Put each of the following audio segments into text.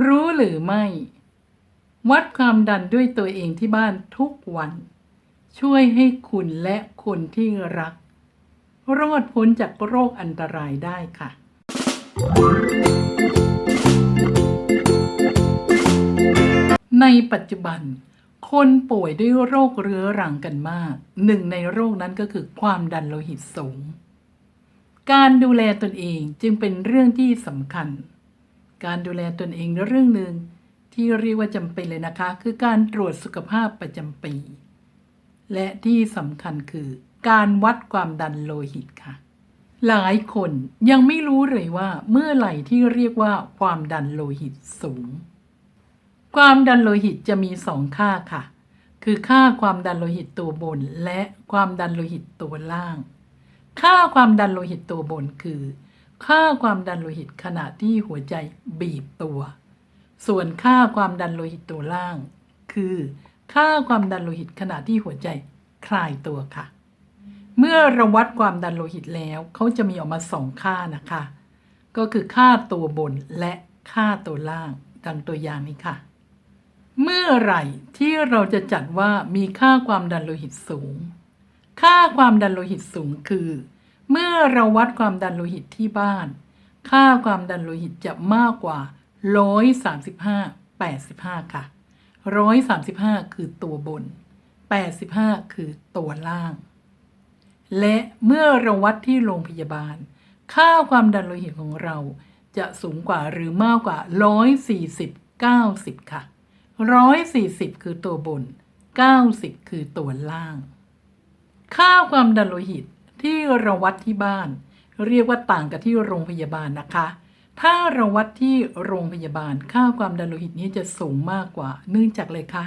รู้หรือไม่ วัดความดันด้วยตัวเองที่บ้านทุกวัน ช่วยให้คุณและคนที่รัก รอดพ้นจากโรคอันตรายได้ค่ะ ในปัจจุบัน คนป่วยด้วยโรคเรื้อรังกันมาก หนึ่งในโรคนั้นก็คือความดันโลหิตสูง การดูแลตนเองจึงเป็นเรื่องที่สำคัญ การดูแลตนเองเรื่องหนึ่งที่เรียกว่าจำเป็นเลยนะคะ คือการตรวจสุขภาพประจำปี และที่สำคัญคือ การวัดความดันโลหิตค่ะ หลายคนยังไม่รู้เลยว่าเมื่อไหร่ที่เรียกว่าความดันโลหิตสูง ความดันโลหิตจะมีสองค่าค่ะ คือค่าความดันโลหิตตัวบน และความดันโลหิตตัวล่าง ค่าความดันโลหิตตัวบนคือ ค่าความดันโลหิตขณะที่หัวใจบีบตัว ส่วนค่าความดันโลหิตตัวล่าง คือ ค่าความดันโลหิตขณะที่หัวใจคลายตัวค่ะ เมื่อเราวัดความดันโลหิตแล้วเขาจะมีออกมาสองค่านะคะ ก็คือค่าตัวบนและค่าตัวล่างดังตัวอย่างนี้ค่ะ เมื่อไหร่ที่เราจะจัดว่ามีค่าความดันโลหิตสูง ค่าความดันโลหิตสูงคือ เมื่อเราวัดความดันโลหิตที่บ้าน ค่าความดันโลหิตจะมากกว่า 135 85 ค่ะ 135 คือตัวบน 85 คือตัวล่าง และเมื่อเราวัดที่โรงพยาบาล ค่าความดันโลหิตของเราจะสูงกว่าหรือมากกว่า 140 90 ค่ะ 140 คือตัวบน 90 คือตัวล่าง ค่าความดันโลหิต ที่เราวัดที่บ้าน เรียกว่าต่างกับที่โรงพยาบาลนะคะ ถ้าเราวัดที่โรงพยาบาลค่าความดันโลหิตนี้จะสูงมากกว่า เนื่องจากเลยคะ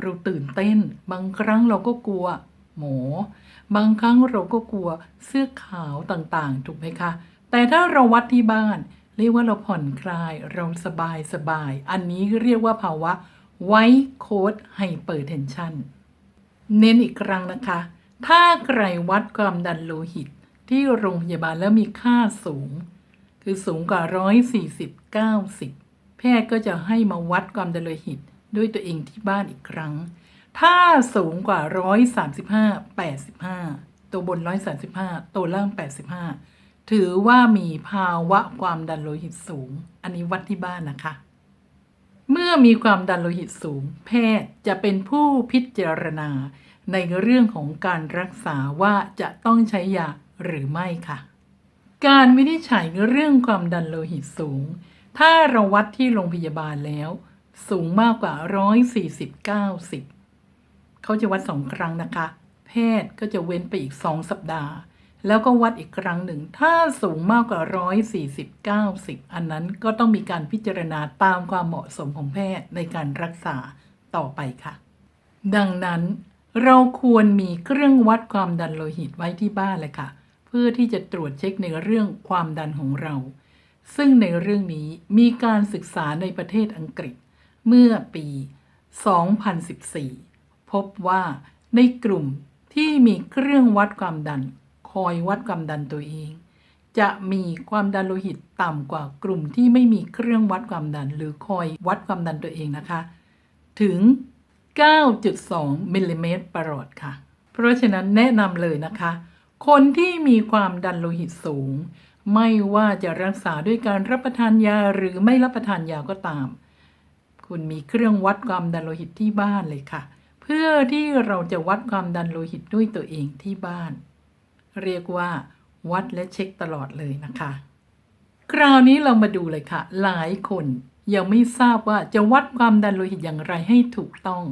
เราตื่นเต้น บางครั้งเราก็กลัว หมอบางครั้งเราก็กลัวเสื้อขาวต่างๆ ถูกไหมคะ แต่ถ้าเราวัดที่บ้านเรียกว่าเราผ่อนคลายเราสบายสบาย อันนี้เรียกว่าภาวะไวโคดไฮเปอร์เทนชันเน้นอีกครั้งนะคะ ถ้าใครวัดความดันโลหิตที่โรงพยาบาลแล้วมีค่าสูง คือสูงกว่า140 90แพทย์ก็จะให้มาวัดความดันโลหิตด้วยตัวเองที่บ้านอีกครั้ง ถ้าสูงกว่า135 85ตัวบน135ตัวล่าง85ถือว่ามีภาวะความดันโลหิตสูง อันนี้วัดที่บ้านนะคะ เมื่อมีความดันโลหิตสูง แพทย์จะเป็นผู้พิจารณา ในเรื่องของการรักษาว่าจะต้องใช้ยาหรือไม่ค่ะ การวินิจฉัยเรื่องความดันโลหิตสูง ถ้าเราวัดที่โรงพยาบาลแล้ว สูงมากกว่า 140 90 เขาจะวัดสองครั้งนะคะ แพทย์ก็จะเว้นไปอีก 2 สัปดาห์ แล้วก็วัดอีกครั้งหนึ่ง ถ้าสูงมากกว่า 140 90 อันนั้นก็ต้องมีการพิจารณาตามความเหมาะสมของแพทย์ในการรักษาต่อไปค่ะ ดังนั้น เราควรมีเครื่องวัดความดันโลหิตไว้ที่บ้านเลยค่ะ เพื่อที่จะตรวจเช็คในเรื่องความดันของเรา ซึ่งในเรื่องนี้มีการศึกษาในประเทศอังกฤษ เมื่อปี 2014 พบว่าในกลุ่มที่มีเครื่องวัดความดัน คอยวัดความดันตัวเอง จะมีความดันโลหิตต่ำกว่ากลุ่มที่ไม่มีเครื่องวัดความดัน หรือคอยวัดความดันตัวเองนะคะ ถึง 9.2 มิลลิเมตรประหลอดค่ะ เพราะฉะนั้นแนะนำเลยนะคะ คนที่มีความดันโลหิตสูง ไม่ว่าจะรักษาด้วยการรับประทานยาหรือไม่รับประทานยาก็ตาม คุณมีเครื่องวัดความดันโลหิตที่บ้านเลยค่ะ เพื่อที่เราจะวัดความดันโลหิตด้วยตัวเองที่บ้าน เรียกว่า วัดและเช็คตลอดเลยนะคะ คราวนี้เรามาดูเลยค่ะ หลายคนยังไม่ทราบว่าจะวัดความดันโลหิตอย่างไรให้ถูกต้อง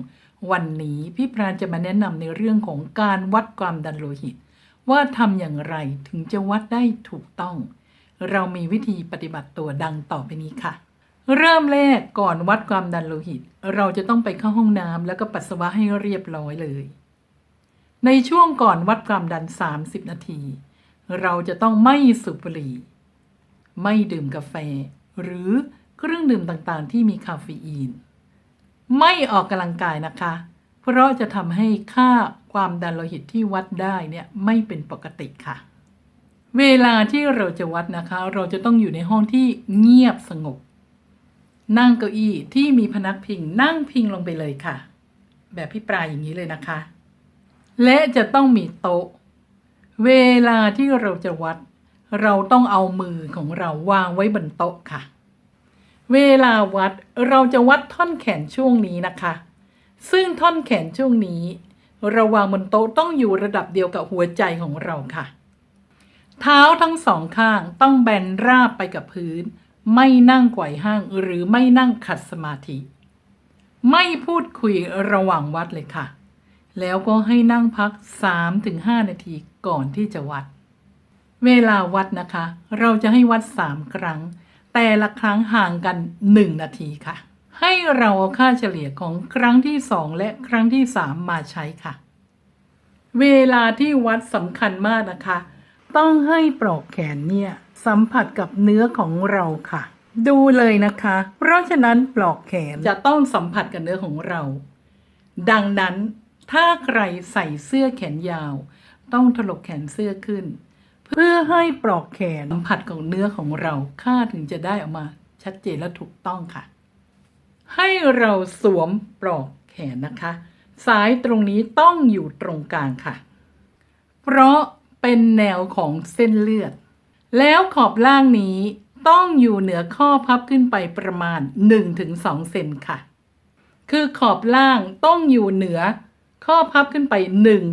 วันนี้พี่ปราณจะมาแนะนำในเรื่องของการวัดความดันโลหิต ว่าทำอย่างไรถึงจะวัดได้ถูกต้อง เรามีวิธีปฏิบัติตัวดังต่อไปนี้ค่ะ เริ่มแรกก่อนวัดความดันโลหิต เราจะต้องไปเข้าห้องน้ำแล้วก็ปัสสาวะให้เรียบร้อยเลย ในช่วงก่อนวัดความดัน 30 นาที เราจะต้องไม่สูบบุหรี่ ไม่ดื่มกาแฟ หรือเครื่องดื่มต่างๆ ที่มีคาเฟอีน ไม่ออกกำลังกายนะคะ เพราะจะทำให้ค่าความดันโลหิตที่วัดได้เนี่ยไม่เป็นปกติค่ะ เวลาที่เราจะวัดนะคะ เราจะต้องอยู่ในห้องที่เงียบสงบ นั่งเก้าอี้ที่มีพนักพิงนั่งพิงลงไปเลยค่ะ แบบพี่ปลายอย่างนี้เลยนะคะ และจะต้องมีโต๊ะ เวลาที่เราจะวัด เราต้องเอามือของเราวางไว้บนโต๊ะค่ะ เวลาวัดเราจะวัดท่อนแขนช่วงนี้นะคะ ซึ่งท่อนแขนช่วงนี้เราวางบนโต๊ะต้องอยู่ระดับเดียวกับหัวใจของเราค่ะ เท้าทั้งสองข้างต้องแบนราบไปกับพื้น ไม่นั่งไขว่ห้างหรือไม่นั่งขัดสมาธิ ไม่พูดคุยระหว่างวัดเลยค่ะ แล้วก็ให้นั่งพัก 3-5 นาทีก่อนที่จะวัด เวลาวัดนะคะ เราจะให้วัด 3 ครั้ง แต่ละครั้งห่างกัน 1 นาทีค่ะ ให้เราเอาค่าเฉลี่ยของครั้งที่ 2 และครั้งที่ 3 มาใช้ค่ะ เวลาที่วัดสำคัญมากนะคะ ต้องให้ปลอกแขนเนี่ยสัมผัสกับเนื้อของเราค่ะ ดูเลยนะคะ เพราะฉะนั้นปลอกแขนจะต้องสัมผัสกับเนื้อของเรา ดังนั้นถ้าใครใส่เสื้อแขนยาว ต้องถลกแขนเสื้อขึ้น เพื่อให้ปลอกแขนสัมผัสกับเนื้อของเราค่าถึงจะได้ออกมา ชัดเจนและถูกต้องค่ะ ให้เราสวมปลอกแขนนะคะ สายตรงนี้ต้องอยู่ตรงกลางค่ะ เพราะเป็นแนวของเส้นเลือด แล้วขอบล่างนี้ต้องอยู่เหนือข้อพับขึ้นไปประมาณ 1-2 เซนค่ะ คือขอบล่างต้องอยู่เหนือข้อพับขึ้นไป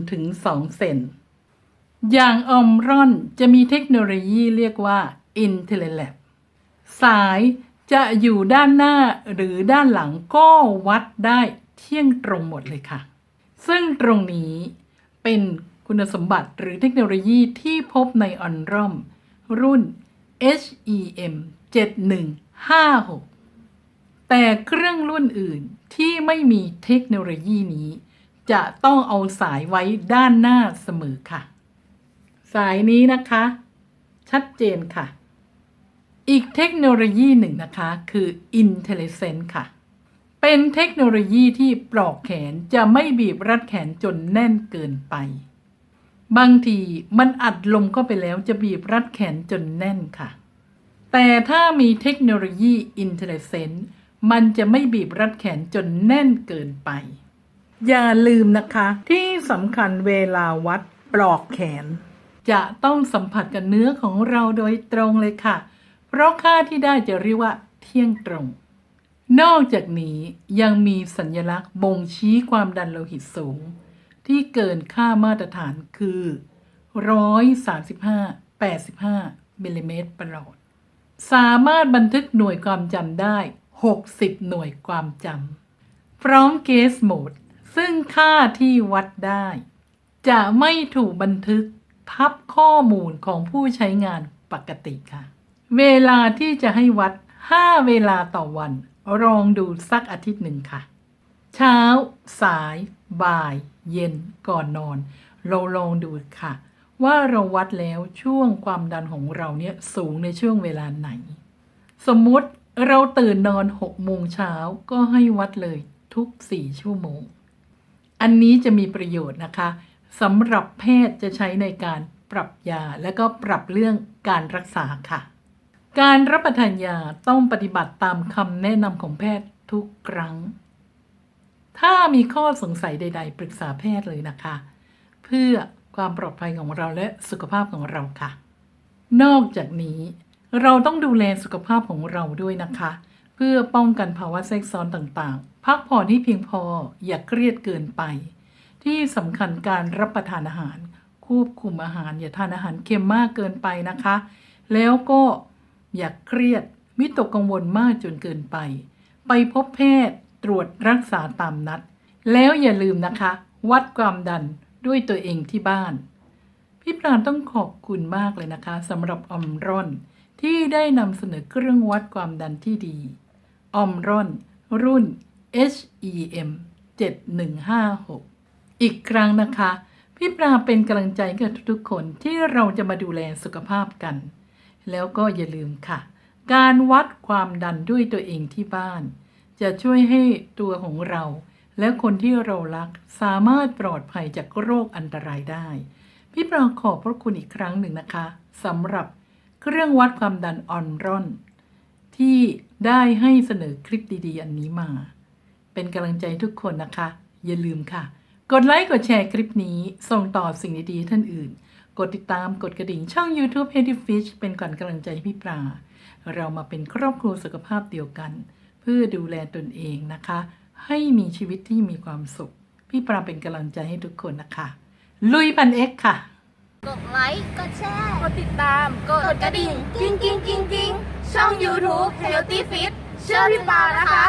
1-2 เซน อย่างออมรอนจะมีเทคโนโลยีเรียกว่า i n t e l l a b สายจะอยู่ด้านหน้าหรือด้านหลังก็วัดได้เที่ยงตรงหมดเลยค่ะ ซึ่งตรงนี้เป็นคุณสมบัติหรือเทคโนโลยีที่พบในออนรอม รุ่น HEM 7156 แต่เครื่องรุ่นอื่นที่ไม่มีเทคโนโลยีนี้ จะต้องเอาสายไว้ด้านหน้าเสมอค่ะ สายนี้นะคะ ชัดเจนค่ะ อีกเทคโนโลยีหนึ่งนะคะ คือ Intelligent ค่ะ เป็นเทคโนโลยีที่ปลอกแขนจะไม่บีบรัดแขนจนแน่นเกินไป บางทีมันอัดลมเข้าไปแล้วจะบีบรัดแขนจนแน่นค่ะ แต่ถ้ามีเทคโนโลยี Intelligent มันจะไม่บีบรัดแขนจนแน่นเกินไป อย่าลืมนะคะ ที่สำคัญเวลาวัดปลอกแขน จะต้องสัมผัสกับเนื้อของเราโดยตรงเลยค่ะ เพราะค่าที่ได้จะเรียกว่าเที่ยงตรง นอกจากนี้ยังมีสัญลักษณ์บ่งชี้ความดันโลหิตสูง ที่เกินค่ามาตรฐานคือ 135 85มิลลิเมตรประหลอด สามารถบันทึกหน่วยความจำได้ 60 หน่วยความจำ พร้อมเกสโหมด ซึ่งค่าที่วัดได้ จะไม่ถูกบันทึก ทับข้อมูลของผู้ใช้งานปกติค่ะ เวลาที่จะให้วัด 5 เวลาต่อวันลองดูสักอาทิตย์หนึ่งค่ะ เช้า สาย บ่าย เย็น ก่อนนอน เราลองดูค่ะ ว่าเราวัดแล้วช่วงความดันของเราเนี่ยสูงในช่วงเวลาไหน สมมุติเราตื่นนอน6โมงเช้าก็ให้วัดเลยทุก 4 ชั่วโมง อันนี้จะมีประโยชน์นะคะ สำหรับแพทย์จะใช้ในการปรับยาและก็ปรับเรื่องการรักษาค่ะ การรับประทานยาต้องปฏิบัติตามคำแนะนำของแพทย์ทุกครั้ง ถ้ามีข้อสงสัยใด ๆ ปรึกษาแพทย์เลยนะคะ เพื่อความปลอดภัยของเราและสุขภาพของเราค่ะ นอกจากนี้เราต้องดูแลสุขภาพของเราด้วยนะคะ เพื่อป้องกันภาวะแทรกซ้อนต่างๆ พักผ่อนให้เพียงพออย่าเครียดเกินไป ที่สำคัญการรับประทานอาหาร ควบคุมอาหาร อย่าทานอาหารเค็มมากเกินไปนะคะ แล้วก็อย่าเครียดวิตกกังวลมากจนเกินไป ไปพบแพทย์ตรวจรักษาตามนัด แล้วอย่าลืมนะคะ วัดความดันด้วยตัวเองที่บ้าน พี่ปราณต้องขอบคุณมากเลยนะคะสำหรับออมร่อนที่ได้นำเสนอเครื่องวัดความดันที่ดีออมร่อนรุ่น HEM 7156 อีกครั้งนะคะ พี่ปราเป็นกำลังใจกับทุกๆคนที่เราจะมาดูแลสุขภาพกัน แล้วก็อย่าลืมค่ะ การวัดความดันด้วยตัวเองที่บ้าน จะช่วยให้ตัวของเรา และคนที่เรารักสามารถปลอดภัยจากโรคอันตรายได้ พี่ปราขอบพระคุณอีกครั้งหนึ่งนะคะสำหรับเครื่องวัดความดันออนรอน ที่ได้ให้เสนอคลิปดีๆ อันนี้มา เป็นกำลังใจทุกคนนะคะ อย่าลืมค่ะ กดไลค์กดแชร์คลิปนี้ส่งต่อสิ่งดีๆท่านอื่น กดติดตามกดกระดิ่งช่อง YouTube h e a d y Fish เป็นก่อนกำลังใจพี่ปลาเรามาเป็นครอบครัวสุขภาพเดียวกัน เพื่อดูแลตนเองนะคะ ให้มีชีวิตที่มีความสุข พี่ปลาเป็นกำลังใจให้ทุกคนนะคะ ลุยพันเอ็กค่ะ กดไลค์ กดแชร์ กดติดตาม กดกดกระดิ่ง กิ้งกิ้งกิ้งกิ้งช่อง YouTube Healthy Fit เชื่อพี่ปลานะคะ